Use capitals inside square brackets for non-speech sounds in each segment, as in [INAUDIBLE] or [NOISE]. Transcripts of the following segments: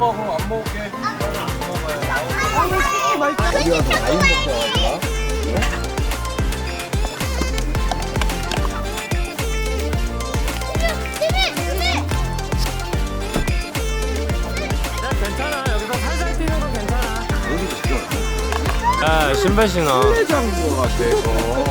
어 그럼 안 먹을게. 어디 가서 와인 먹자 가지고. 괜찮아 여기서 살살 뛰는 건 괜찮아. 야 신발 신어 거 같아.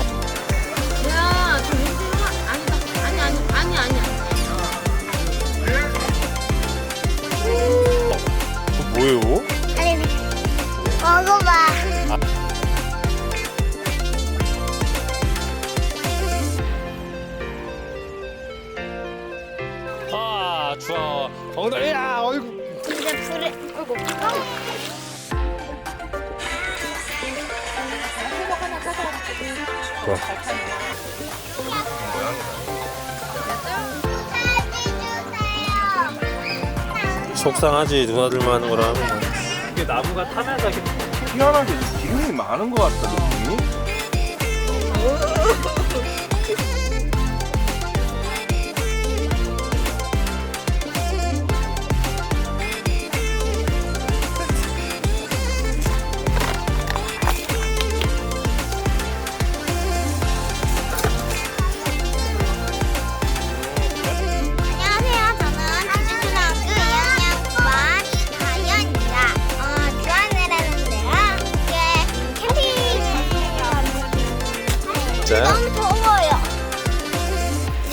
추워 엉덩이 야 어이구 이제 불에 어이구. 속상하지 누나들만 하는 거라 하면 이게 나무가 타면서 이렇게 희한하게 기름이 많은 것 같다 느낌이.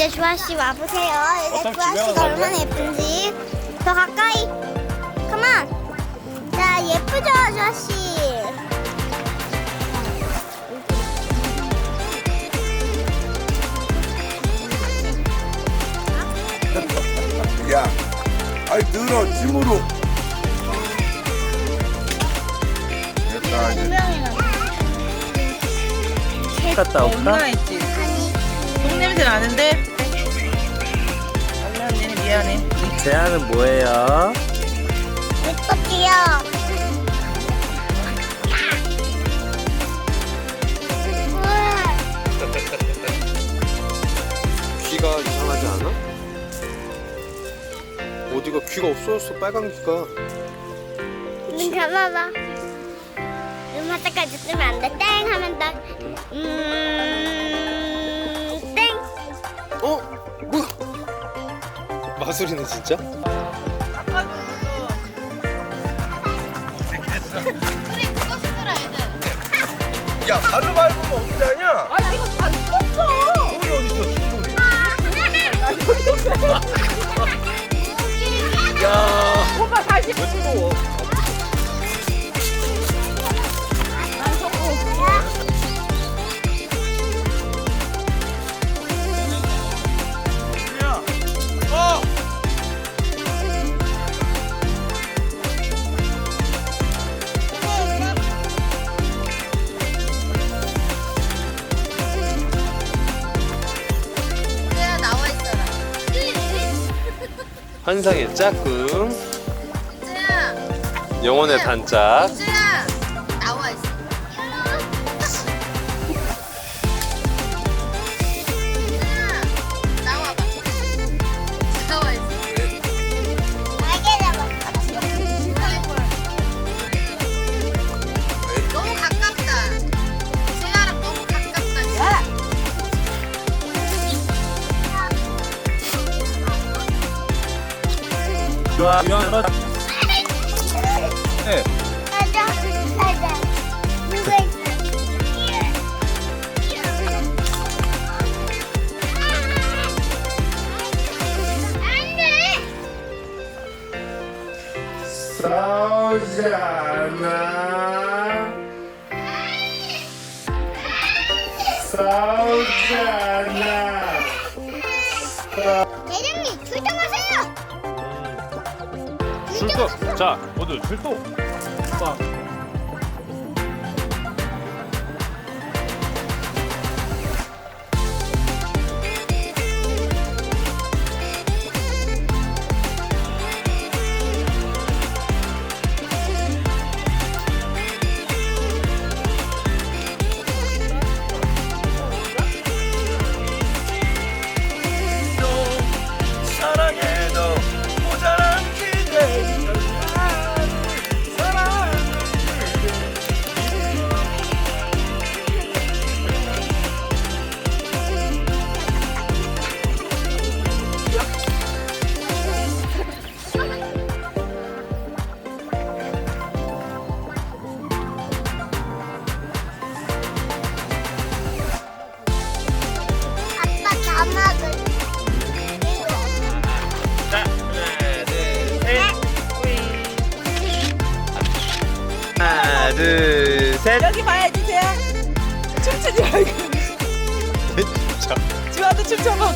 이제 주아 씨 와보세요. 이제 주아 집에 씨가 얼마나 예쁜지 더 가까이. 그만. 자 예쁘죠, 주아 씨. 야, 아이 들어 짐으로. 됐다 이제. 갔다 올까? 얼마나 있지? 똥냄새 나는데? 미안해. 제안은 뭐예요? 우와. 귀가 이상하지 않아? 어디가 귀가 없어졌어 빨간 귀가 눈 감아봐. 눈 바짝까지 뜨면 안 돼. 땡 하면 딱. 음. 마술이네 진짜? 야, 발로 밟으면 어떻게 하냐? 아, 이거 발 뻗어. 소리 어디 있어? 소리. 야 오빠 다시 그래 환상의 짝꿍. 영혼의 단짝 좋아 이런 네. 가자. 가자. 누가 있어? 안 돼. 싸우지 않아. 싸우지 않아. 출동 자 모두 출동 빠. 둘, 셋. 여기 봐야지 세야 춤추지 말고 [LAUGHS] 진짜. 지화도 춤춰봐